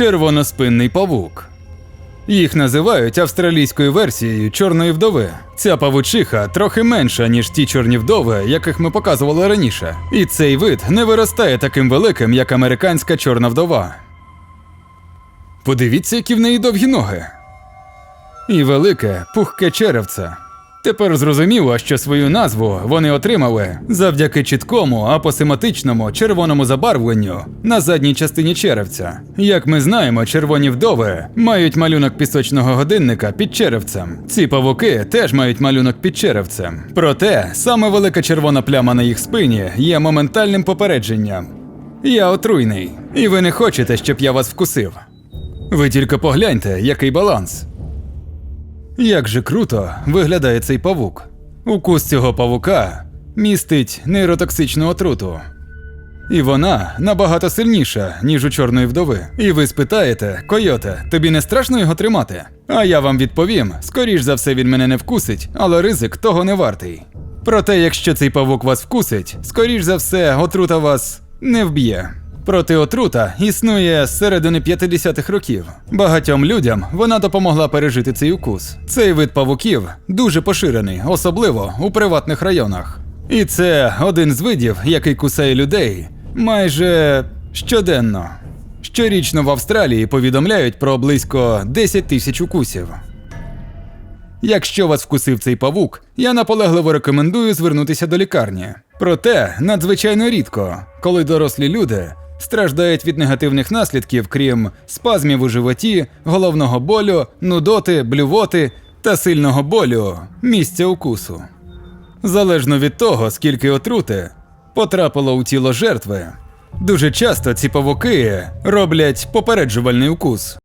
червоноспинний павук. Їх називають австралійською версією чорної вдови. Ця павучиха трохи менша, ніж ті чорні вдови, яких ми показували раніше. І цей вид не виростає таким великим, як американська чорна вдова. Подивіться, які в неї довгі ноги. І велике, пухке черевце. Тепер зрозуміло, що свою назву вони отримали завдяки чіткому апосематичному червоному забарвленню на задній частині черевця. Як ми знаємо, червоні вдови мають малюнок пісочного годинника під черевцем. Ці павуки теж мають малюнок під черевцем. Проте саме велика червона пляма на їх спині є моментальним попередженням. Я отруйний, і ви не хочете, щоб я вас вкусив. Ви тільки погляньте, який баланс. Як же круто виглядає цей павук. Укус цього павука містить нейротоксичну отруту. І вона набагато сильніша, ніж у чорної вдови. І ви спитаєте, койоте, тобі не страшно його тримати? А я вам відповім: скоріш за все він мене не вкусить, але ризик того не вартий. Проте, якщо цей павук вас вкусить, скоріш за все, отрута вас не вб'є. Проти отрута існує з середини 50-х років. Багатьом людям вона допомогла пережити цей укус. Цей вид павуків дуже поширений, особливо у приватних районах. І це один з видів, який кусає людей майже щоденно. Щорічно в Австралії повідомляють про близько 10 тисяч укусів. Якщо вас вкусив цей павук, я наполегливо рекомендую звернутися до лікарні. Проте надзвичайно рідко, коли дорослі люди страждають від негативних наслідків, крім спазмів у животі, головного болю, нудоти, блювоти та сильного болю місця укусу. Залежно від того, скільки отрути потрапило у тіло жертви, дуже часто ці павуки роблять попереджувальний укус.